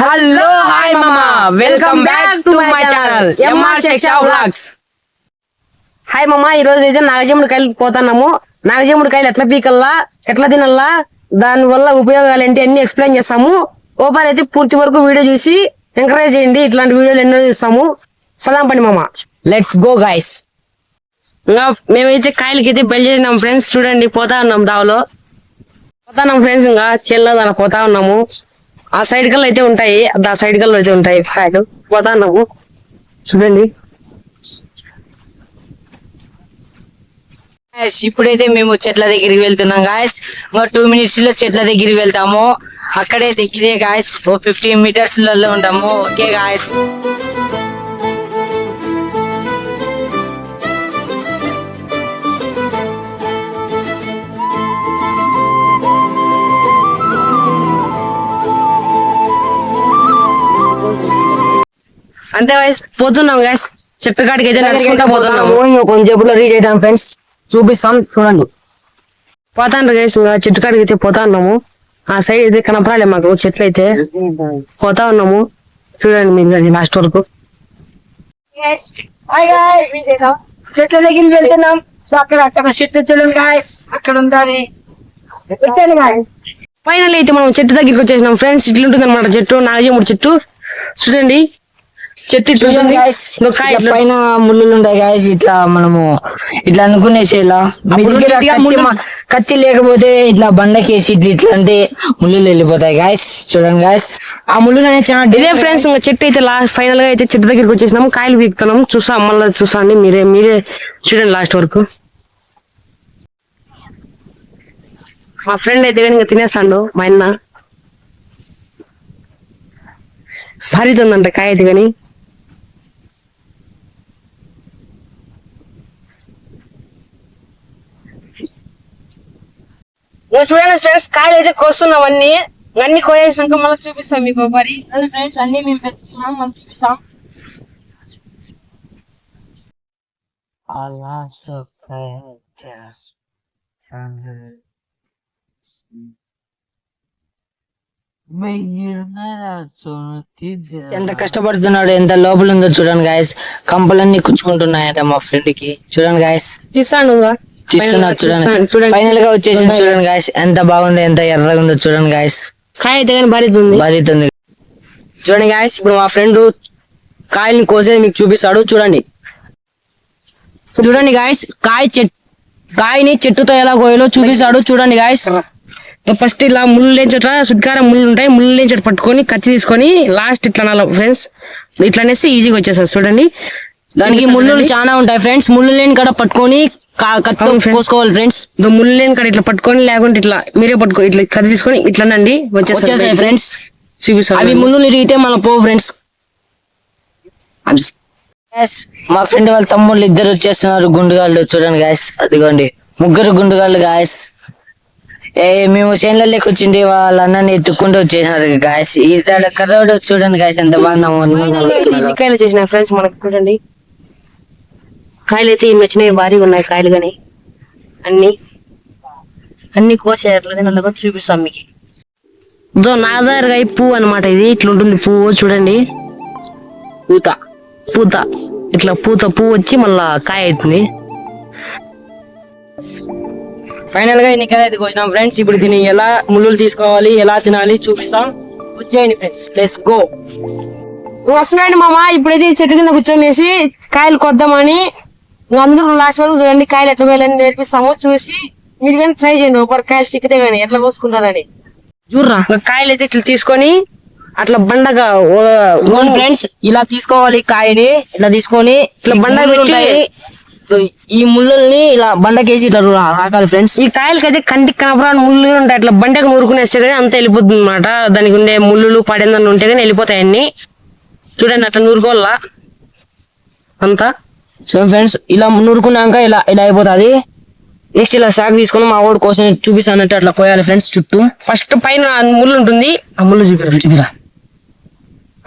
Hello hi మామా welcome back to my channel MR Siksha vlogs hi మామ ఈ రోజు అయితే నాగజముడి కాయలకి పోతున్నాము. నాగజముడి కాయలు ఎట్లా పీకల్లా ఎట్లా తినల్లా దాని వల్ల ఉపయోగాలు ఏంటి అన్ని ఎక్స్ప్లెయిన్ చేస్తాము. ఓపెన్ అయితే పూర్తి వరకు వీడియో చూసి ఎంకరేజ్ చేయండి. ఇట్లాంటి వీడియోలు ఎన్నో చూస్తాము. పదాం పని మామ లెట్స్ గో గైస్ ఇంకా మేమైతే కాయలకి అయితే బయలుదేరినాం ఫ్రెండ్స్ చూడండి పోతా ఉన్నాం దావలో. పోతాన్నాం ఫ్రెండ్స్ ఇంకా చెల్లో దాని పోతా ఉన్నాము. ఆ సైడ్ కల్లా అయితే ఉంటాయి. ఆ సైడ్ కల్లా అయితే ఉంటాయి ఫ్యాట్ పోతా నువ్వు? చూడండి. ఇప్పుడైతే మేము చెట్ల దగ్గరికి వెళ్తున్నాం గాయస్ ఇంకా టూ మినిట్స్లో చెట్ల దగ్గరికి వెళ్తాము. అక్కడే దగ్గరే గాయస్ ఓ ఫిఫ్టీ మీటర్స్లలో ఉంటాము. ఓకే గాయస్ అంతే వయసు పోతున్నాం గాయస్ చెప్పే కాడికి అయితే నడుచుకుంటా పోతున్నాము ఇంకా కొంచెం సేపులో రీచ్ అవుతాం ఫ్రెండ్స్ చూపిస్తాం చూడండి. పోతాండ్రు గైస్ ఇంకా చెట్టు కాడికి అయితే పోతా ఉన్నాము. ఆ సైడ్ అయితే కనపడాలి మాకు చెట్లు అయితే. పోతా ఉన్నాము. చూడండి మీరు లాస్ట్ వరకు. చెట్ల దగ్గరికి వెళ్తున్నాం. సో అక్కడ అక్కడ చెట్టు చూడండి గాయస్ అక్కడ ఉండాలి ఫైనల్ అయితే మనం చెట్టు దగ్గరికి వచ్చేసినాం. ఫ్రెండ్స్ ఇట్లుంటుంది అనమాట చెట్టు నాగజముడి చెట్టు. చూడండి. చెట్టు ఇట్లా- పైన ముళ్ళులు ఉంటాయి గాయస్ ఇట్లా మనము ఇట్లా అనుకునేసేలా. మీ దగ్గర కత్తి ముళ్ళు- లేకపోతే ఇట్లా బండకేసి ఇట్లా అంటే ముళ్ళు వెళ్ళిపోతాయి గాయస్ చూడండి గాయస్ ఆ ముళ్ళు అనేది చాలా ఇదే డేంజర్ ఫ్రెండ్స్ ఇంకా చెట్టు అయితే లాస్ట్ ఫైనల్గా అయితే చెట్టు దగ్గరికి వచ్చేసినాము కాయలు పీకుతున్నాం. చూస్తాం మళ్ళీ చూస్తాండి మీరే మీరే చూడండి లాస్ట్ వరకు. మా ఫ్రెండ్ అయితే ఇంకా తినేస్తాడు మా అన్న. భారీగా ఉందంట కాయ అయితే కానీ. ఇంకా చూడండి ఫ్రెండ్స్ కాయలు అయితే కోస్తున్నాం అన్ని అన్ని కోయేసినాక మళ్ళీ చూపిస్తాం మీకు ఒకసారి. ఫ్రెండ్స్ అన్ని మేము పెట్టుకున్నాం మనం చూపిస్తాం. ఎంత కష్టపడుతున్నాడు ఎంత లోపల ఉందో చూడండి గాయస్ కంపలన్నీ కుచ్చుకుంటున్నాయట మా ఫ్రెండ్కి. చూడండి గాయస్ తీస్తాను ఇంకా. తీస్తున్నారు చూడండి. ఫైనల్గా వచ్చేసి చూడండి గాయస్ ఎంత బాగుందో ఎంత ఎర్రగా ఉందో చూడండి గాయస్ కాయ అయితే కానీ భారీ ఉంది. బాధితుంది చూడండి గాయస్ ఇప్పుడు మా ఫ్రెండ్ కాయల్ని కోసేది మీకు చూపిస్తాడు. చూడండి. చూడండి గాయస్ కాయ చెట్టు కాయని చెట్టుతో ఎలా కోయాలో చూపిస్తాడు. చూడండి గాయస్ ఫస్ట్ ఇలా ముళ్ళు లేని చోట సుట్కారం ముళ్ళు ఉంటాయి. ముళ్ళు లేని చోట పట్టుకొని కత్తి తీసుకొని లాస్ట్ ఇట్లా ఫ్రెండ్స్ ఇట్లా అనేసి ఈజీగా వచ్చేస్తుంది. చూడండి. దానికి ముళ్ళు చాలా ఉంటాయి ఫ్రెండ్స్. ముళ్ళు లేని కాడ పట్టుకొని కా- కత్తితో అవును friends. కోసుకోవాలి ఫ్రెండ్స్. ఇంకా ముళ్ళు లేని కాడ ఇట్లా పట్టుకొని లేకుంటే ఇట్లా మీరే పట్టుకో ఇట్లా కత్తి తీసుకొని ఇట్లా నండి వచ్చేసాయి వచ్చేస్తాయి ఫ్రెండ్స్. చూపిస్తాను అవి ముళ్ళు ఇరిగితే మన పో ఫ్రెండ్స్. మా ఫ్రెండ్ వాళ్ళ తమ్ముళ్ళు ఇద్దరు వచ్చేస్తున్నారు గుండుగాళ్ళు చూడండి గాయస్ అదిగోండి. ముగ్గురు గుండుగాళ్ళు గాయస్ ఏ మేము చేనులలో కూర్చుండి వాళ్ళ అన్నని ఎత్తుకుంటూ వచ్చేసినారు గాయస్ ఈ కర్రోడు చూడండి గాయస్ ఎంత బాగున్నాము కాయలు చేసిన ఫ్రెండ్స్ మనకు చూడండి. కాయలు అయితే ఇన్ని వచ్చినాయి? భారీగా ఉన్నాయి కాయలు కానీ. అన్ని. అన్ని కోసేయట్లేదు నల్లగా చూపిస్తాం మీకు. ఇదో నాదారుగా పువ్వు అనమాట ఇది. ఇట్లా ఉంటుంది పువ్వు చూడండి. పూత. పూత. ఇట్లా పూత పువ్వు వచ్చి మళ్ళా కాయ అవుతుంది. ఫైనల్గా ఎన్నికలు అయితే వచ్చినాం ఫ్రెండ్స్ ఇప్పుడు దీన్ని ఎలా ముళ్ళు తీసుకోవాలి ఎలా తినాలి చూపిస్తాం. వచ్చేయండి ఫ్రెండ్స్ లెట్స్ గో వస్తున్నాయండి మామ. ఇప్పుడైతే ఈ చెట్టు కింద కూర్చొనేసి కాయలు కొద్దామని అందరూ లాస్ట్ వరకు చూడండి కాయలు ఎట్లా వేయాలని నేర్పిస్తాము చూసి మీరు కానీ ట్రై చేయండి. ఒకరు కాయలు చిక్కితే కానీ ఎట్లా కోసుకుంటారని. చూర్రా ఇంకా కాయలు అయితే ఇట్లా తీసుకొని అట్లా బండగా ఫ్రెండ్స్ ఇలా తీసుకోవాలి కాయని ఇలా తీసుకొని ఇట్లా బండ పెట్టి-. ఈ ముళ్ళల్ని ఇలా బండకేసి ఇట్లా రాకాలి ఫ్రెండ్స్. ఈ కాయలకి అయితే కంటికి కనపరాని ముళ్ళు ఉంటాయి. అట్లా బండకు నూరుకునేస్తే కానీ అంత వెళ్ళిపోతుంది అనమాట దానికి ఉండే ముళ్ళు పడిందని ఉంటే కానీ వెళ్ళిపోతాయి అన్ని. చూడండి అట్లా నూరుకోవాలా? అంతా? సో ఫ్రెండ్స్ ఇలా నూరుకున్నాక ఇలా ఇలా అయిపోతుంది. నెక్స్ట్ ఇలా శాక్ తీసుకొని మా వాడు కోసం చూపిస్తానంటే అట్లా కోయాలి ఫ్రెండ్స్ చుట్టూ. ఫస్ట్ పైన ముళ్ళు ఉంటుంది. ఆ ముళ్ళు చూపిరా చూపిరా.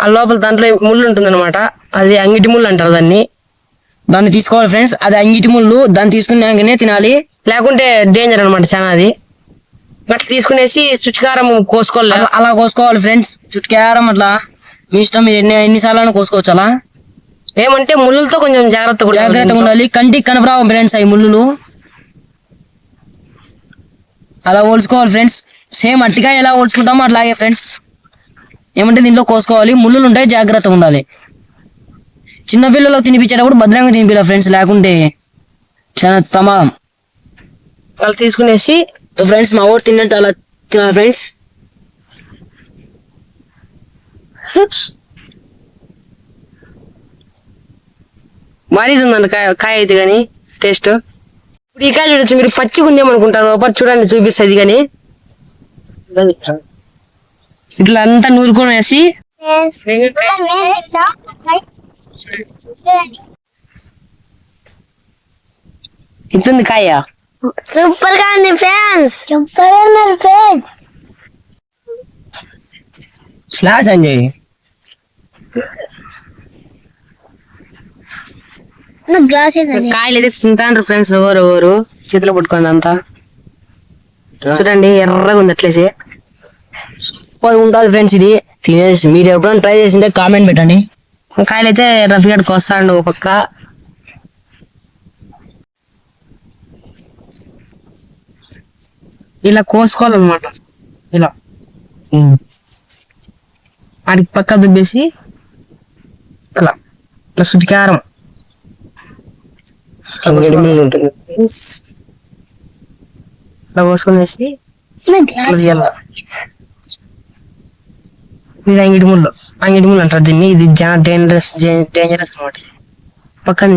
ఆ లోపల దాంట్లో ముళ్ళు ఉంటుంది అనమాట అది అంగిటి ముళ్ళు అంటారు దాన్ని. దాన్ని తీసుకోవాలి ఫ్రెండ్స్ అది అంగిటి ముళ్ళు. దాన్ని తీసుకున్నాకనే తినాలి. లేకుంటే డేంజర్ అనమాట చాలా అది. అట్లా తీసుకునేసి చుట్టుకారం కోసుకోవాలి అలా కోసుకోవాలి ఫ్రెండ్స్ చుట్టుకారం అట్లా. మీ ఇష్టం ఎన్ని ఎన్నిసార్లు కోసుకోవచ్చు అలా ఏమంటే ముళ్ళులతో కొంచెం జాగ్రత్త జాగ్రత్తగా ఉండాలి. కంటికి కనపరావు ఫ్రెండ్స్ అవి ముళ్ళులు. అలా ఓల్చుకోవాలి ఫ్రెండ్స్. సేమ్ అట్టిగా ఎలా ఓల్చుకుంటామో అట్లాగే ఫ్రెండ్స్. ఏమంటే దీంట్లో కోసుకోవాలి. ముళ్ళులు ఉంటాయి జాగ్రత్తగా ఉండాలి. చిన్న పిల్లలకు తినిపించేటప్పుడు భద్రంగా తినిపించాలి ఫ్రెండ్స్. లేకుంటే చాలా ప్రమాదం. వాళ్ళు తీసుకునేసి ఫ్రెండ్స్ మా ఊరు తిన్నట్టు అలా ఫ్రెండ్స్. మరీ ఉందండి కాయ కాయ అయితే కానీ టేస్ట్. ఇప్పుడు ఈ కాయ చూడొచ్చు మీరు పచ్చిగా ఉందేమనుకుంటారు లోపల చూడండి చూపిస్తుంది కానీ ఇట్లా అంతా నూరుకొని వేసి. ఇట్లుంది కాయ? సూపర్గా ఉంది ఫ్రెండ్స్. సూపర్గా ఉన్నారు ఫ్రెండ్స్. స్లాష్ అంజయ్ కాయలు అయితే తింటాండ్రు ఫ్రెండ్స్ ఎవరు ఎవరు? చేతిలో పట్టుకోండి అంతా. చూడండి ఎర్రగా ఉంది అట్లేసి. సూపర్ ఉంటుంది ఫ్రెండ్స్ ఇది. తినేసి మీరు ఎప్పుడైనా ట్రై చేసింటే కామెంట్ పెట్టండి. కాయలు అయితే రఫ్ గడ్కి వస్తాండు ఒక పక్క. ఇలా కోసుకోవాలన్నమాట. ఇలా. ఆడికి పక్క దుబ్బేసి ఇలా. ఇలా సుటికారం నా గ్లాస్. ఇది అంగిడి ముళ్ళు. అంగిడి ముళ్ళు అంటారు దీన్ని. ఇది చాలా డేంజరస్ డేంజరస్ అనమాట పక్కన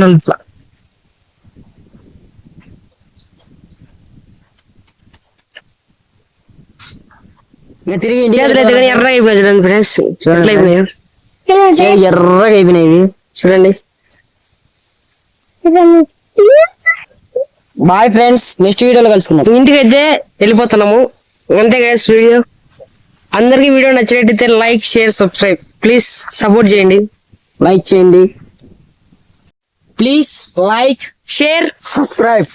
నలుపుల. ఇంకా తిరిగి ఇంటికి చేతులు అయితే కానీ ఎర్రగా అయిపోయి చూడండి ఫ్రెండ్స్. ఎట్లా అయిపోయినాయి చేతులు ఎర్రగా అయిపోయినాయి. చూడండి. బాయ్ ఫ్రెండ్స్ నెక్స్ట్ వీడియోలో కలుసుకుందాం. ఇంటికి అయితే వెళ్ళిపోతున్నాము. అంతే గైస్ వీడియో. అందరికీ వీడియో నచ్చినట్టయితే like share subscribe. Please support చేయండి. లైక్ చేయండి. Please like share subscribe.